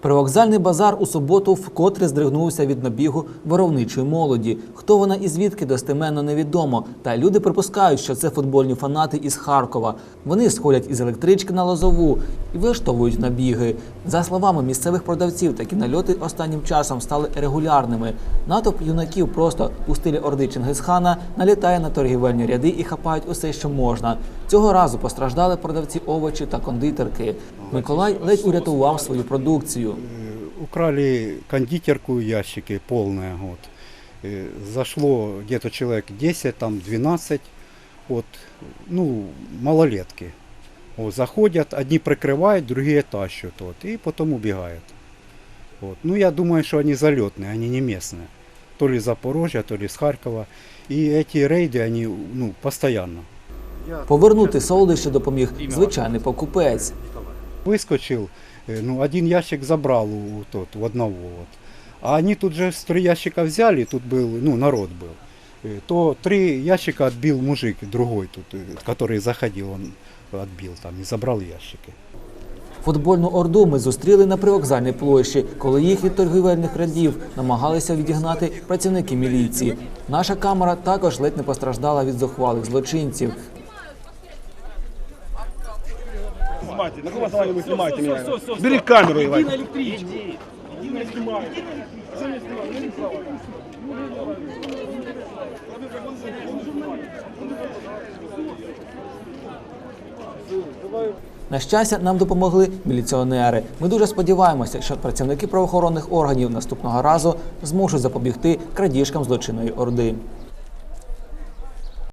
Привокзальний базар у суботу вкотре здригнувся від набігу виробничої молоді. Хто вона і звідки достеменно невідомо. Та люди припускають, що це футбольні фанати із Харкова. Вони сходять із електрички на лозову і влаштовують набіги. За словами місцевих продавців, такі нальоти останнім часом стали регулярними. Натовп юнаків просто у стилі орди Чингисхана налітає на торгівельні ряди і хапають усе, що можна. Цього разу постраждали продавці овочі та кондитерки. Миколай ледь урятував свою продукцію. Украли кондитерку ящики полные. Вот. Э, Зашло где-то человек 10, там 12, вот, ну, малолетки. Вот, заходят, одни прикрывают, другие тащат, вот, и потом убегают. Вот. Ну, я думаю, что они залетные, они не местные. То ли из Запорожья, то ли из Харькова. И эти рейды, они ну, постоянно. Повернути солодощі допоміг звичайний покупець. Выскочил, э, ну, один ящик забрал у, у тот, у одного. Вот. А они тут же с три ящика взяли, тут был, ну, народ был. Э, То три ящика отбил мужик, другой тут, э, который заходил, он отбил там и забрал ящики. Футбольну орду ми зустріли на привокзальній площі, коли їх від торгівельних рядів намагалися відігнати працівники міліції. Наша камера також ледь не постраждала від зухвалих злочинців. Снимайте, на каком основании вы снимаете меня? Бери камеру, Иван. На щастя, нам допомогли міліціонери. Ми дуже сподіваємося, що працівники правоохоронних органів наступного разу зможуть запобігти крадіжкам злочинної орди.